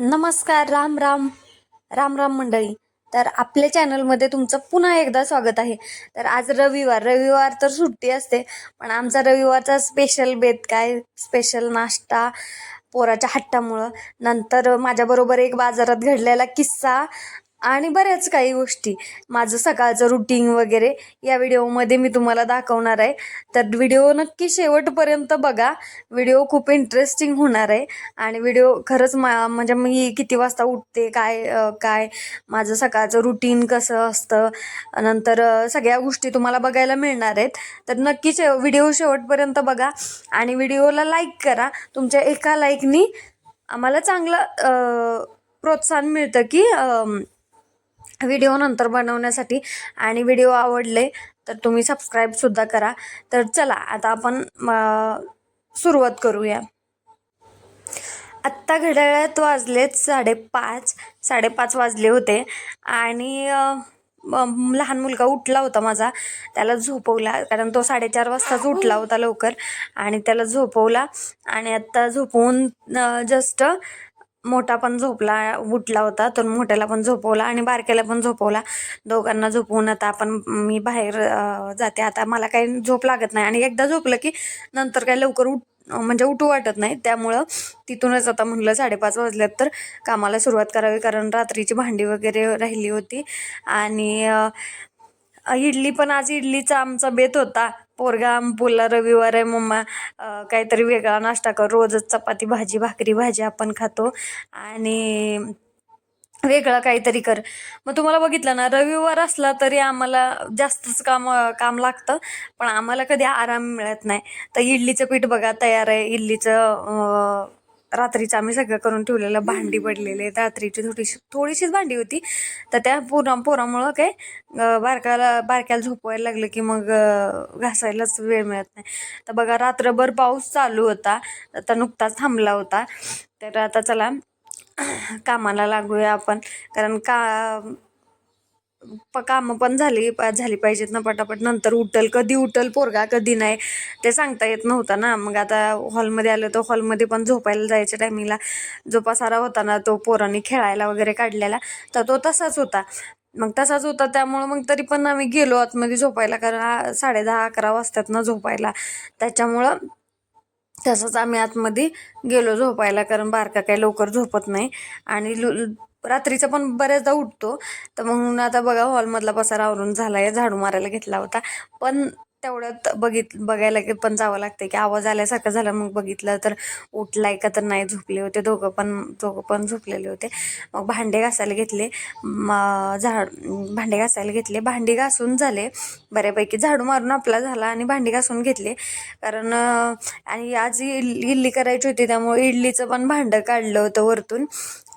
नमस्कार राम राम. राम राम मंडळी. तर आपल्या चॅनलमध्ये तुमचं पुन्हा एकदा स्वागत आहे. तर आज रविवार. रविवार तर सुट्टी असते पण आमचा रविवारचा स्पेशल बेत काय? स्पेशल नाश्ता पोराच्या हट्टामुळं. नंतर माझ्याबरोबर एक बाजारात घडलेला किस्सा. आणि बऱ्याच काही गोष्टी. माझं सकाळचं रुटीन वगैरे या व्हिडिओमध्ये मी तुम्हाला दाखवणार आहे. तर व्हिडिओ नक्की शेवटपर्यंत बघा. व्हिडिओ खूप इंटरेस्टिंग होणार आहे. आणि व्हिडिओ खरंच मा म्हणजे मी किती वाजता उठते काय काय माझं सकाळचं रुटीन कसं असतं नंतर सगळ्या गोष्टी तुम्हाला बघायला मिळणार आहेत. तर नक्की शे व्हिडिओ शेवटपर्यंत बघा. आणि व्हिडिओला लाईक करा. तुमच्या एका लाईकनी आम्हाला चांगलं प्रोत्साहन मिळतं की व्हिडिओ नंतर बनवण्यासाठी आणि व्हिडिओ आवडले तर तुम्ही सबस्क्राईबसुद्धा करा. तर चला आता आपण म, सुरुवात करूया. आत्ता घड्याळात वाजलेत साडेपाच साडेपाच वाजले होते आणि लहान मुलगा उठला होता माझा. त्याला झोपवला कारण तो साडेचार वाजताच उठला होता लवकर आणि त्याला झोपवला आणि आत्ता झोपवून जस्ट मोठा पण झोपला उठला होता तर मोठ्याला पण झोपवला आणि बारक्याला पण झोपवला. दोघांना झोपवून आता आपण मी बाहेर जाते. आता मला काही झोप लागत नाही. आणि एकदा झोपलं की नंतर काही लवकर उठ म्हणजे उठू वाटत नाही. त्यामुळं तिथूनच आता म्हणलं साडेपाच वाजल्यात तर कामाला सुरुवात करावी. कारण रात्रीची भांडी वगैरे राहिली होती. आणि इडली पण आज इडलीचा आमचा बेत होता. पोरगा बोलला रविवार आहे मम्मा काहीतरी वेगळा नाश्ता कर रोजच चपाती भाजी भाकरी भाजी आपण खातो आणि वेगळं काहीतरी कर. मग तुम्हाला बघितलं ना रविवार असला तरी आम्हाला जास्तच काम काम लागतं पण आम्हाला कधी आराम मिळत नाही. तर इडलीचं पीठ बघा तयार आहे. इडलीचं रात्रीचं आम्ही सगळं करून ठेवलेलं भांडी पडलेले रात्रीची थोडीशी थोडीशीच भांडी होती. तर त्या पोरा पोरामुळं काय बारकाला बारक्याला झोपवायला लागलं की मग घासायलाच वेळ मिळत नाही. तर बघा रात्रभर पाऊस चालू होता आता नुकताच थांबला होता. तर आता चला कामाला लागूया आपण. कारण का प कामं पण झाली पा- झाली पाहिजेत ना पटापट. नंतर उठल कधी उठल पोरगा कधी नाही ते सांगता येत नव्हतं ना. मग आता हॉलमध्ये आलं तर हॉलमध्ये पण झोपायला जायच्या टायमिंगला जो पसारा होता ना तो पोरांनी खेळायला वगैरे काढलेला तर तो तसाच होता. मग तसाच होता त्यामुळं मग तरी पण आम्ही गेलो आतमध्ये झोपायला कारण साडे दहा अकरा वाजतात ना झोपायला. त्याच्यामुळं तसंच आम्ही आतमध्ये गेलो झोपायला कारण बारका काही लवकर झोपत नाही. आणि लु- रात्रीचा पण बऱ्याचदा उठतो. तर म्हणून आता बघा हॉलमधला पसारा आवरून झाला आहे झाडू मारायला घेतला होता. पण तेवढ्यात बघित बघायला की पण जावं लागतं की आवाज आल्यासारखं झाला. मग बघितलं तर उठलाय का तर नाही झोपले होते. दोघं पण दोघं पण झोपलेले होते. मग भांडे घासायला घेतले. झाड भांडे घासायला घेतले. भांडी घासून झाले. बऱ्यापैकी झाडू मारून आपला झाला आणि भांडी घासून घेतले. कारण आणि आज इडली करायची होती. त्यामुळे इडलीचं पण भांडं काढलं होतं वरतून.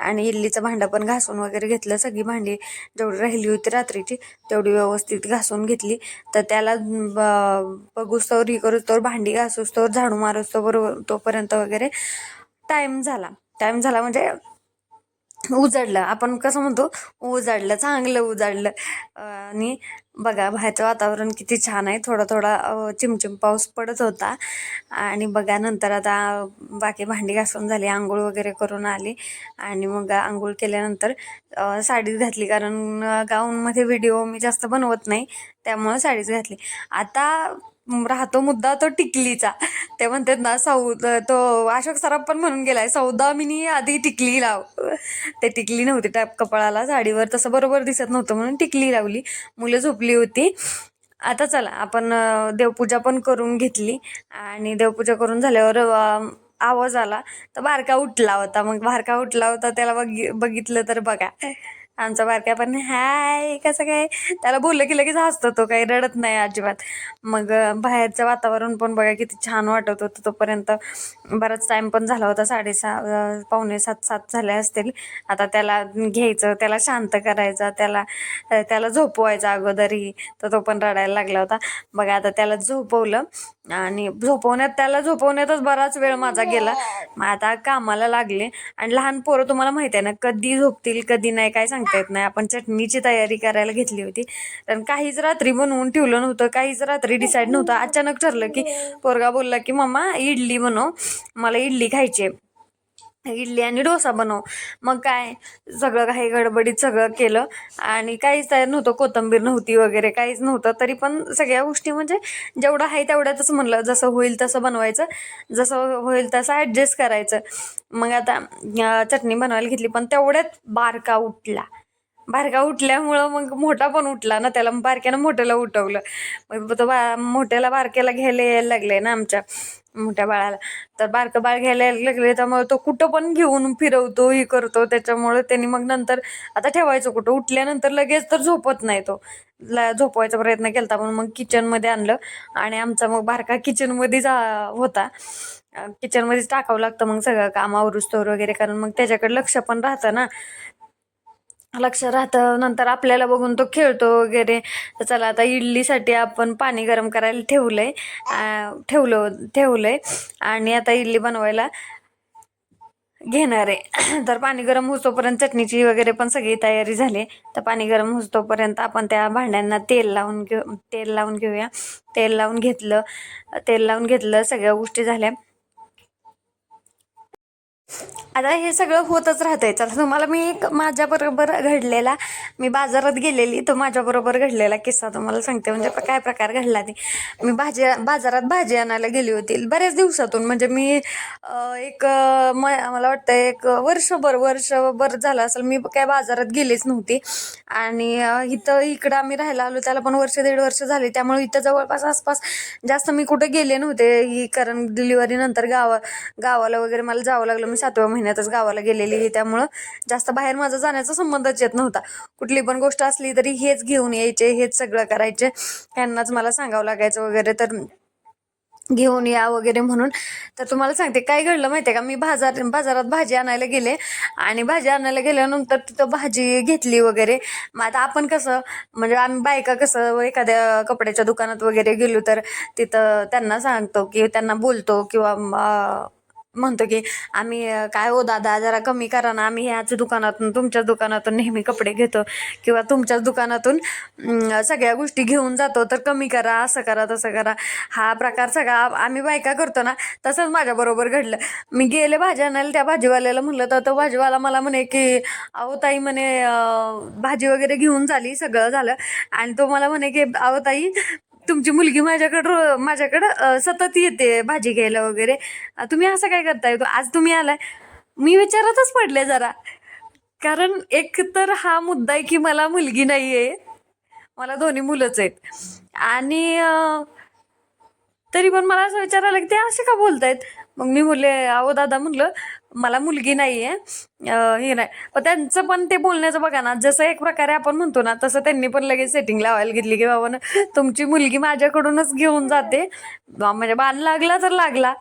आणि इडलीचं भांडं पण घासून वगैरे घेतलं सगळी भांडी जेवढी राहिली होती रात्रीची तेवढी व्यवस्थित घासून घेतली. तर त्याला ब- बघूस्तोवर ही करूस्तोवर भांडी घासूस्तोवर झाडू मारूस्तोवर तोपर्यंत वगैरे टाईम झाला. टाईम झाला म्हणजे उजाडलं. आपण कसं म्हणतो उजाडलं चांगलं उजाडलं. आणि बघा बाहेरचं वातावरण किती छान आहे. थोडा थोडा चिमचिम पाऊस पडत होता. आणि बघा नंतर आता बाकी भांडी घासून झाली आंघोळ वगैरे करून आली. आणि मग आंघोळ केल्यानंतर साडीच घातली. कारण गाऊनमध्ये व्हिडिओ मी जास्त बनवत नाही त्यामुळं साडीच घातली. आता राहतो मुद्दा तो टिकलीचा. ते म्हणतात ना सौ तो अशोक सराफ पण म्हणून गेलाय सौदामिनी आधी टिकली लाव. ते टिकली नव्हती टॅप कपाळाला साडीवर तसं बरोबर दिसत नव्हतं म्हणून टिकली लावली. मुलं झोपली होती. आता चला आपण देवपूजा पण करून घेतली. आणि देवपूजा करून झाल्यावर आवाज आला. तर बारका उठला होता. मग बारका उठला होता त्याला बघ बघितलं तर बघा. आमचा बारका पण हाय कसं काय? त्याला बोललं की लगेच हसतो तो काही रडत नाही अजिबात. मग बाहेरचं वातावरण पण बघा किती छान वाटत होतं तोपर्यंत. बराच टाईम पण झाला होता साडेसहा पावणे सात सात झाले असतील. आता त्याला घ्यायचं त्याला शांत करायचं त्याला त्याला झोपवायचं अगोदरही. तर तो पण रडायला लागला होता. बघा आता त्याला झोपवलं आणि झोपवण्यात त्याला झोपवण्यातच बराच वेळ माझा गेला. मग आता कामाला लागले. आणि लहान पोरं तुम्हाला माहिती आहे ना कधी झोपतील कधी नाही काय सांगता येत नाही. आपण चटणीची तयारी करायला घेतली होती. कारण काहीच रात्री बनवून ठेवलं नव्हतं. काहीच रात्री डिसाईड नव्हतं. अचानक ठरलं की पोरगा बोलला की मम्मा इडली बनव. मला इडली खायची आहे. इडली आणि डोसा बनव. मग काय? सगळं काही गडबडीत सगळं केलं. आणि काहीच तयार नव्हतं. कोथिंबीर नव्हती वगैरे काहीच नव्हतं. तरी पण सगळ्या गोष्टी म्हणजे जेवढं आहे तेवढ्यातच म्हणलं. जसं होईल तसं बनवायचं. जसं होईल तसं ॲडजस्ट करायचं. मग आता चटणी बनवायला घेतली. पण तेवढ्यात बारका उठला. बारका उठल्यामुळं मग मोठा पण उठला ना त्याला मग बारक्यानं मोठ्याला उठवलं. मग तो बा मोठ्याला बारक्याला घ्यायला यायला लागले ना आमच्या मोठ्या बाळाला. तर बारकं बाळ घ्यायला यायला लागले त्यामुळे तो कुठं पण घेऊन फिरवतो हे करतो त्याच्यामुळे त्यांनी मग नंतर आता ठेवायचं कुठं? उठल्यानंतर लगेच तर झोपत नाही तो. ला झोपवायचा प्रयत्न केला म्हणून मग किचनमध्ये आणलं. आणि आमचा मग बारका किचनमध्ये जा होता. किचनमध्येच टाकावं लागतं मग सगळं काम वगैरे. कारण मग त्याच्याकडे लक्ष पण राहतं ना. लक्ष राहतं. नंतर आपल्याला बघून तो खेळतो वगैरे. तर चला आता इडलीसाठी आपण पाणी गरम करायला ठेवलंय. आहे ठेवलं ठेवलंय. आणि आता इडली बनवायला घेणार आहे. तर पाणी गरम होतोपर्यंत चटणीची वगैरे पण सगळी तयारी झाली. तर पाणी गरम होतोपर्यंत आपण त्या भांड्यांना तेल लावून घेऊ तेल लावून घेऊया. तेल लावून घेतलं तेल लावून घेतलं सगळ्या गोष्टी झाल्या. आता हे सगळं होतच राहतंय. चला तुम्हाला मी एक माझ्याबरोबर घडलेला मी बाजारात गेलेली तो माझ्याबरोबर घडलेला किस्सा तुम्हाला सांगते. म्हणजे काय प्रकार घडला ते. मी भाजी बाजारात भाजी आणायला गेली होती. बऱ्याच दिवसातून म्हणजे मी एक म मला वाटतं एक वर्षभर वर्षभर झालं असेल. मी काय बाजारात गेलीच नव्हती. आणि इथं इकडं आम्ही राहायला आलो. त्याला पण वर्ष दीड वर्ष झाले. त्यामुळे इथं जवळपास आसपास जास्त मी कुठे गेले नव्हते. ही कारण डिलिव्हरी नंतर गावा गावाला वगैरे मला जावं लागलं. मी सातव्या महिन्यातच गावाला गेलेली आहे त्यामुळं जास्त बाहेर माझा जाण्याचा संबंधच येत नव्हता. कुठली पण गोष्ट असली तरी हेच घेऊन यायचे हेच सगळं करायचे. ह्यांनाच मला सांगावं लागायचं वगैरे तर घेऊन या वगैरे म्हणून. तर तुम्हाला सांगते काय घडलं माहिती आहे का? मी बाजार बाजारात भाजी आणायला गेले आणि भाजी आणायला गेल्यानंतर तिथं भाजी घेतली वगैरे. मग आता आपण कसं म्हणजे आम्ही बायका कसं एखाद्या कपड्याच्या दुकानात वगैरे गेलो तर तिथं त्यांना सांगतो की त्यांना बोलतो किंवा म्हणतो की आम्ही काय हो दादा जरा कमी करा ना आम्ही ह्याच दुकानातून तुमच्याच दुकानातून नेहमी कपडे घेतो किंवा तुमच्याच दुकानातून सगळ्या गोष्टी घेऊन जातो तर कमी करा असं करा तसं करा. हा प्रकार सगळा आम्ही बायका करतो ना तसंच माझ्याबरोबर घडलं. मी गेले भाजी आणायला त्या भाजीवाल्याला म्हणलं तर तो भाजीवाला मला म्हणे की अहो ताई म्हणे भाजी वगैरे घेऊन झाली सगळं झालं. आणि तो मला म्हणे की अहो ताई तुमची मुलगी माझ्याकडं रो- माझ्याकडं सतत येते भाजी घ्यायला वगैरे. तुम्ही असं काय करताय? आज तुम्ही आलाय. मी विचारतच पडले जरा. कारण एक तर हा मुद्दा आहे की मला मुलगी नाही आहे मला दोन्ही मुलंच आहेत. आणि तरी पण मला असं विचारायला की ते असे का बोलतायत? मग मी बोलले अहो दादा म्हणलं मला मुलगी नाही आहे हे नाही. पण त्यांचं पण ते बोलण्याचं बघा ना जसं एक प्रकारे आपण म्हणतो ना तसं त्यांनी पण लगेच सेटिंग लावायला घेतली की बाबा ना तुमची मुलगी माझ्याकडूनच घेऊन जाते. म्हणजे बाण लागला तर लागला.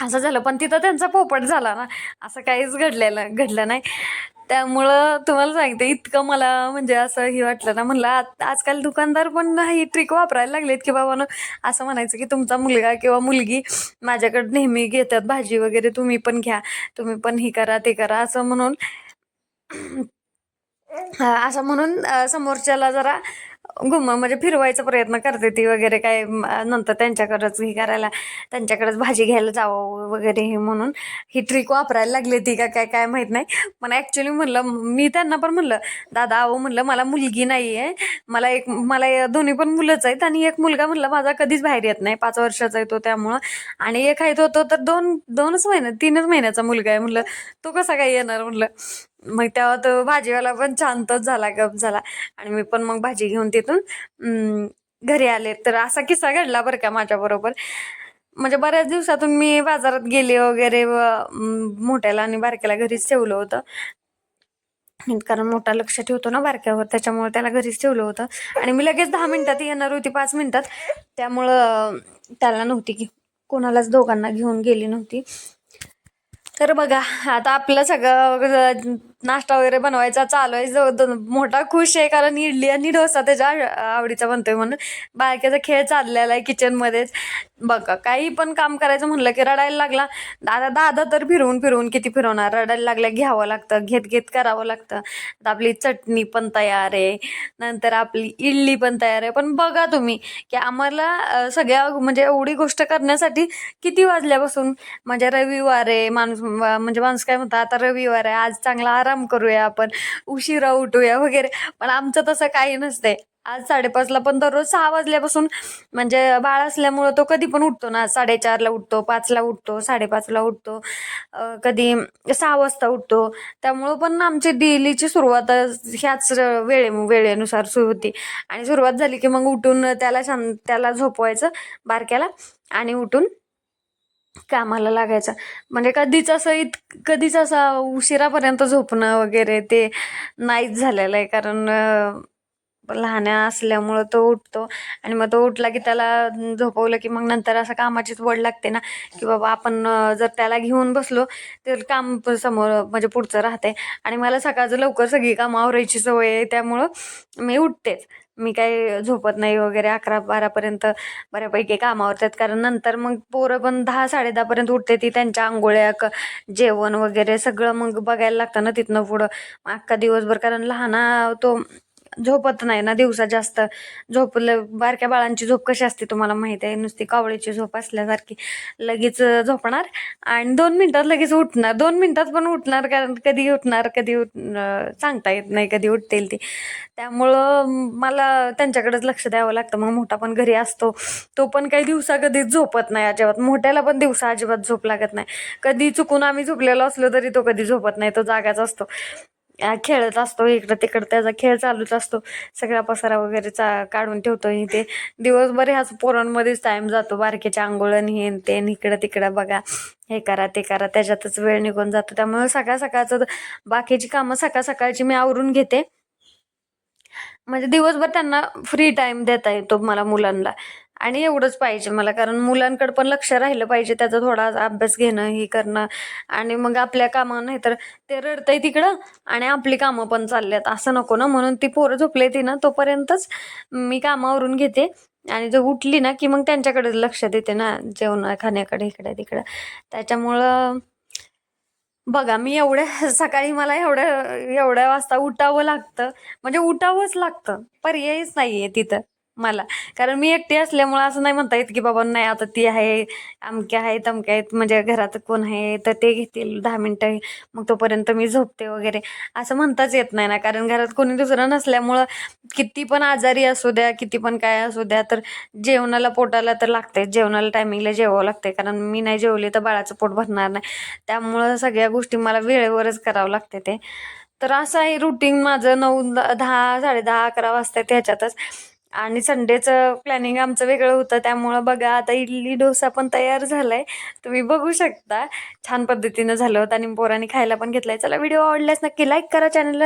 असं झालं. पण तिथं त्यांचा पोपट झाला ना. असं काहीच घडलेलं घडलं नाही. त्यामुळं तुम्हाला सांगते इतकं मला म्हणजे असं हे वाटलं ना. म्हणलं आत आजकाल दुकानदार पण ही ट्रिक वापरायला लागलेत की बाबा ना असं म्हणायचं की तुमचा मुलगा किंवा मुलगी माझ्याकडे नेहमी घेतात भाजी वगैरे तुम्ही पण घ्या तुम्ही पण ही करा ते करा असं म्हणून असं म्हणून समोरच्याला जरा घुम म्हणजे फिरवायचा प्रयत्न करते ती वगैरे काय नंतर त्यांच्याकडेच हे करायला त्यांच्याकडेच भाजी घ्यायला जावं वगैरे हे म्हणून. ही ट्रिक वापरायला लागली ती का काय काय माहीत नाही. पण ॲक्च्युली म्हणलं मी त्यांना पण म्हणलं दादा अहो म्हणलं मला मुलगी नाही आहे मला एक मला या दोन्ही पण मुलंच आहेत आणि एक मुलगा म्हणलं माझा कधीच बाहेर येत नाही. पाच वर्षाचा येतो त्यामुळं. आणि एक आहे तो तो तर दोन दोनच महिने तीनच महिन्याचा मुलगा आहे. म्हणलं तो कसा काय येणार? म्हणलं. मग तेव्हा तो भाजीवाला पण शांतच झाला गप झाला. आणि मी पण मग भाजी घेऊन तिथून घरी आले. तर असा किस्सा घडला बरं का माझ्याबरोबर म्हणजे बऱ्याच दिवसातून मी बाजारात गेले वगैरे व मोठ्याला आणि बारक्याला घरीच ठेवलं होतं. कारण मोठा लक्ष ठेवतो ना बारक्यावर त्याच्यामुळे त्याला घरीच ठेवलं होतं. आणि मी लगेच दहा मिनिटात येणार होती पाच मिनिटात. त्यामुळं त्याला नव्हती की कोणालाच दोघांना घेऊन गेली नव्हती. तर बघा आता आपलं सगळं नाश्ता वगैरे बनवायचा चालू आहे मोठा खुश आहे कारण इडली आणि डोसा त्याच्या आवडीचा बनतोय म्हणून. बायकाचा खेळ चाललेला आहे किचनमध्येच बघा काही पण काम करायचं म्हणलं की रडायला लागला. दादा दादा तर फिरवून फिरवून किती फिरवणार? रडायला लागल्या घ्यावं लागतं घेत घेत करावं लागतं. आता आपली चटणी पण तयार आहे. नंतर आपली इडली पण तयार आहे. पण बघा तुम्ही की आम्हाला सगळ्या म्हणजे एवढी गोष्ट करण्यासाठी किती वाजल्यापासून? म्हणजे रविवार आहे माणूस म्हणजे माणूस काय म्हणतात आता रविवार आहे आज चांगला आराम करूया आपण उशिरा उठूया वगैरे. पण आमचं तसं काही नसतंय. आज साडेपाचला पण दररोज सहा वाजल्यापासून म्हणजे बाळ असल्यामुळं तो कधी पण उठतो ना. साडेचारला उठतो पाचला उठतो साडेपाचला उठतो कधी सहा वाजता उठतो. त्यामुळं पण आमची डेलीची सुरुवात ह्याच वेळे वेळेनुसार सुरू होती. आणि सुरुवात झाली की मग उठून त्याला शां त्याला झोपवायचं बारक्याला आणि उठून कामाला लागायचं. म्हणजे कधीच असं इत कधीच असा उशिरापर्यंत झोपणं वगैरे ते नाहीच झालेलं आहे. कारण अं, लहान असल्यामुळं तो उठतो आणि मग तो उठला की त्याला झोपवलं की मग नंतर असं कामाचीच वड लागते ना की बाबा आपण जर त्याला घेऊन बसलो तर काम समोर म्हणजे पुढचं राहते आणि मला सकाळचं लवकर सगळी कामं आवरायची सवय आहे त्यामुळं मी उठतेच. मी काही झोपत नाही वगैरे अकरा बारापर्यंत बऱ्यापैकी कामावरतात कारण नंतर मग पोरं पण दहा साडेदहापर्यंत उठते. ती त्यांच्या आंघोळ्या क जेवण वगैरे सगळं मग बघायला लागतं ना तिथनं पुढं. अख्खा दिवसभर कारण लहाना तो झोपत नाही ना दिवसा जास्त. झोपलं बारक्या बाळांची झोप कशी असते तुम्हाला माहिती आहे? नुसती कावळीची झोप असल्यासारखी लगेच झोपणार. आणि दोन मिनटात लगेच उठणार. दोन मिनटात पण उठणार कारण कधी उठणार कधी उठ सांगता येत नाही कधी उठतील ती. त्यामुळं मला त्यांच्याकडेच लक्ष द्यावं लागतं. मग मोठा पण घरी असतो. तो पण काही दिवसा कधीच झोपत नाही अजिबात. मोठ्याला पण दिवसा अजिबात झोप लागत नाही. कधी चुकून आम्ही झोपलेलो असलो तरी तो कधी झोपत नाही. तो जागाच असतो. खेळत असतो इकडं तिकडं त्याचा खेळ चालूच असतो. सगळा पसारा वगैरे चा काढून ठेवतो इथे दिवसभर ह्याच पोरांमध्येच टाईम जातो. बारकेच्या आंघोळण हे ते इकडं तिकडं बघा. हे करा ते करा. त्याच्यातच वेळ निघून जातो. त्यामुळे सकाळ सकाळचं बाकीची कामं सकाळ सकाळची मी आवरून घेते. म्हणजे दिवसभर त्यांना फ्री टाईम देता येतो मला मुलांना. आणि एवढंच पाहिजे मला कारण मुलांकडे पण लक्ष राहिलं पाहिजे त्याचा थोडा अभ्यास घेणं हे करणं. आणि मग आपल्या कामं नाही तर ते रडतंय तिकडं आणि आपली कामं पण चालल्यात. असं नको ना म्हणून ती पोरं झोपले ती ना तोपर्यंतच मी कामावरून घेते. आणि जर उठली ना की मग त्यांच्याकडे लक्ष देते ना जेवण खाण्याकडे इकडे तिकडं. त्याच्यामुळं बघा मी एवढ्या सकाळी मला एवढ्या एवढ्या वाजता उठावं लागतं. म्हणजे उठावंच लागतं. पर्यायच नाही आहे तिथं. मला. कारण मी एकटी असल्यामुळं असं नाही म्हणता येत की बाबा नाही आता ती आहे अमक्या आहे तमक्या आहेत म्हणजे घरात कोण आहे तर ते घेतील दहा मिनटं मग तोपर्यंत मी झोपते वगैरे. असं म्हणताच येत नाही ना. कारण घरात कोणी दुसरं नसल्यामुळं किती पण आजारी असू द्या किती पण काय असू द्या तर जेवणाला पोटाला तर लागते जेवणाला टायमिंगला जेवावं लागते कारण मी नाही जेवले तर बाळाचं पोट भरणार नाही. त्यामुळं सगळ्या गोष्टी मला वेळेवरच करावं लागते ते. तर असं आहे रुटीन माझं नऊ द- दहा अकरा वाजता त्याच्यातच आणि संडेचं प्लॅनिंग आमचं वेगळं होतं त्यामुळं बघा आता इडली डोसा पण तयार झाला आहे तुम्ही बघू शकता. छान पद्धतीनं झालं होतं आणि पोरांनी खायला पण घेतलं आहे चला व्हिडिओ आवडल्यास नक्की लाईक करा चॅनलला